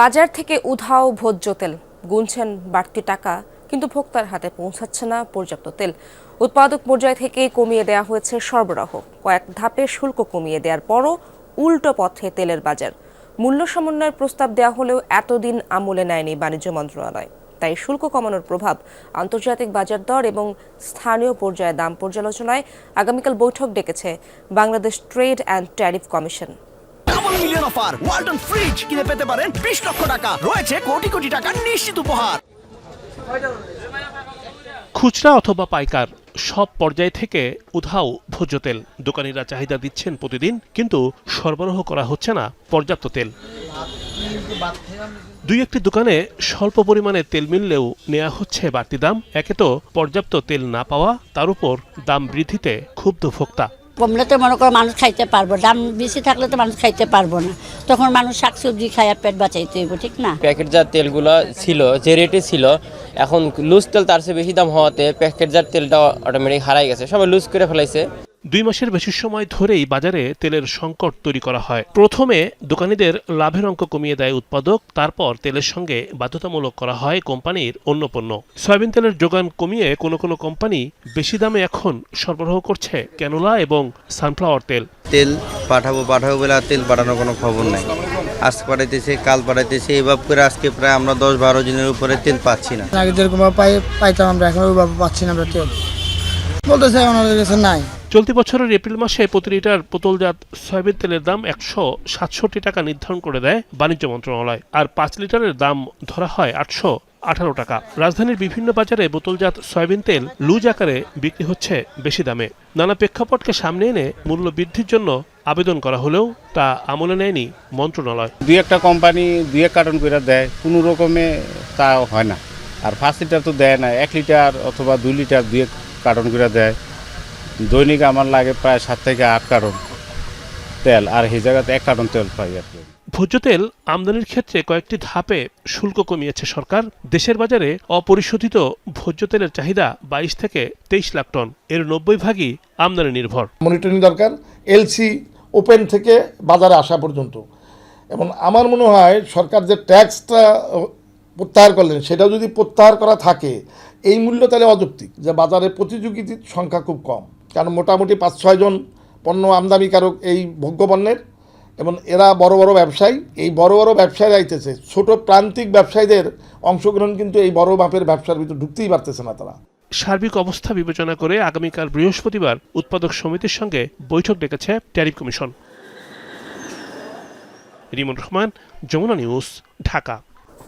বাজার থেকে উধাও ভোজ্য তেল। গুনছেন বাড়তি টাকা, কিন্তু ভোক্তার হাতে পৌঁছাচ্ছে না পর্যাপ্ত তেল। উৎপাদক পর্যায় থেকে কমিয়ে দেওয়া হয়েছে সরবরাহ। কয়েক ধাপে শুল্ক কমিয়ে দেওয়ার পরও উল্টো পথে তেলের বাজার। মূল্য সমন্বয়ের প্রস্তাব দেওয়া হলেও এতদিন আমলে নেয়নি বাণিজ্য মন্ত্রণালয়। তাই শুল্ক কমানোর প্রভাব, আন্তর্জাতিক বাজার দর এবং স্থানীয় পর্যায়ে দাম পর্যালোচনায় আগামীকাল বৈঠক ডেকেছে Bangladesh trade and tariff commission. Million offer Walton fridge কিনে পেতে পারেন বিশ লক্ষ টাকা। রয়েছে কোটি কোটি নিশ্চিত উপহার। খুচরা অথবা পাইকার, সব পর্যায় থেকে উধাও ভোজ্য তেল। দোকানিরা চাহিদা দিচ্ছেন প্রতিদিন, কিন্তু সরবরাহ করা হচ্ছে না পর্যাপ্ত তেল। দুই একটি দোকানে স্বল্প পরিমাণে তেল মিললেও নেওয়া হচ্ছে বাড়তি দাম। একে তো পর্যাপ্ত তেল না পাওয়া, তার উপর দাম বৃদ্ধিতে ক্ষুব্ধ ভোক্তা। কমলে তো মনে করো মানুষ খাইতে পারব, দাম বেশি থাকলে তো মানুষ খাইতে পারব না। তখন মানুষ শাকসবজি খাইয়া পেট বাঁচাইতে হইব, ঠিক না? প্যাকেটজাত তেলগুলো ছিল, যে রেটে ছিল, এখন লুজ তেল তার চেয়ে বেশি দাম হওয়াতে প্যাকেটজাত তেলটা অটোমেটিক হারাই গেছে। সবাই লুজ করে ফেলাইছে। দুই মাসের বেশি সময় ধরেই বাজারে তেলের সংকট তৈরি করা হয়। প্রথমে দোকানিদের লাভের অঙ্ক কমিয়ে দেয় উৎপাদক তারপর তেলের সঙ্গে বাধ্যতামূলক করা হয় কোম্পানির অন্য পণ্য। সয়াবিন তেলের যোগান কমিয়ে কোনো কোনো কোম্পানি বেশি দামে এখন সরবরাহ করছে ক্যানোলা এবং সানফ্লাওয়ার তেল। তেল পাঠাবো পাঠাবো বলে আর তেল পাঠানোর কোনো খবর নাই। আজ পাঠাইতেছে কাল পাঠাইতেছে এভাবে করে আজকে প্রায় আমরা দশ বারো দিনের উপরে তেল পাচ্ছি না। আগে যেরকম পাই পাইতাম আমরা এখন ওইভাবে পাচ্ছি না আমরা তেল। বলতেছে আমাদের কাছে নাই। চলতি বছরের এপ্রিল মাসে প্রতি লিটার বোতলজাত সয়াবিন তেলের দাম একশো সাতষট্টি টাকা নির্ধারণ করে দেয় বাণিজ্য মন্ত্রণালয়। আর পাঁচ লিটারের দাম ধরা হয় আটশো আঠারো টাকা। রাজধানীর বিভিন্ন বাজারে বোতলজাত সয়াবিন তেল লুজ আকারে বিক্রি হচ্ছে বেশি দামে। নানা প্রেক্ষাপটকে সামনে এনে মূল্য বৃদ্ধির জন্য আবেদন করা হলেও তা আমলে নেয়নি মন্ত্রণালয়। দুই একটা কোম্পানি দুই এক কার্টন করে দেয়, কোনো রকমে তা হয় না। আর পাঁচ লিটার তো দেয় না, এক লিটার অথবা দুই লিটার দুই এক কার্টন করে দেয়। দৈনিক আমার লাগে প্রায় সাত থেকে আট কার্টন তেল আর সেই জায়গাতে এক কার্টন তেল পাই আর কি। ভোজ্য তেল আমদানির ক্ষেত্রে কয়েকটি ধাপে শুল্ক কমিয়েছে সরকার। দেশের বাজারে অপরিশোধিত ভোজ্য তেলের চাহিদা বাইশ থেকে তেইশ লাখ টন এর নব্বই ভাগই আমদানি নির্ভর। মনিটরিং দরকার এলসি ওপেন থেকে বাজারে আসা পর্যন্ত। এবং আমার মনে হয় সরকার যে ট্যাক্সটা প্রত্যাহার করলেন সেটাও যদি প্রত্যাহার করা থাকে এই মূল্য তাহলে অযৌক্তিক যে বাজারে প্রতিযোগিতার সংখ্যা খুব কম। কারণ মোটামুটি পাঁচ ছয়জন পণ্য আমদানিকারক এই ভোগ্যপণ্যের। এবং এরা বড় বড় ব্যবসায়ী। এই বড় বড় ব্যবসায়ী আইতেছে। ছোট প্রান্তিক ব্যবসায়ীদের অংশগ্রহণ কিন্তু এই বড় মাপের ব্যবসার ভিতর ঢুকতেই পারতেছে না তারা। সার্বিক অবস্থা বিবেচনা করে আগামীকাল বৃহস্পতিবার উৎপাদক সমিতির সঙ্গে বৈঠক ডেকেছে tariff commission. Rimon Rahman, Jamuna news, Dhaka.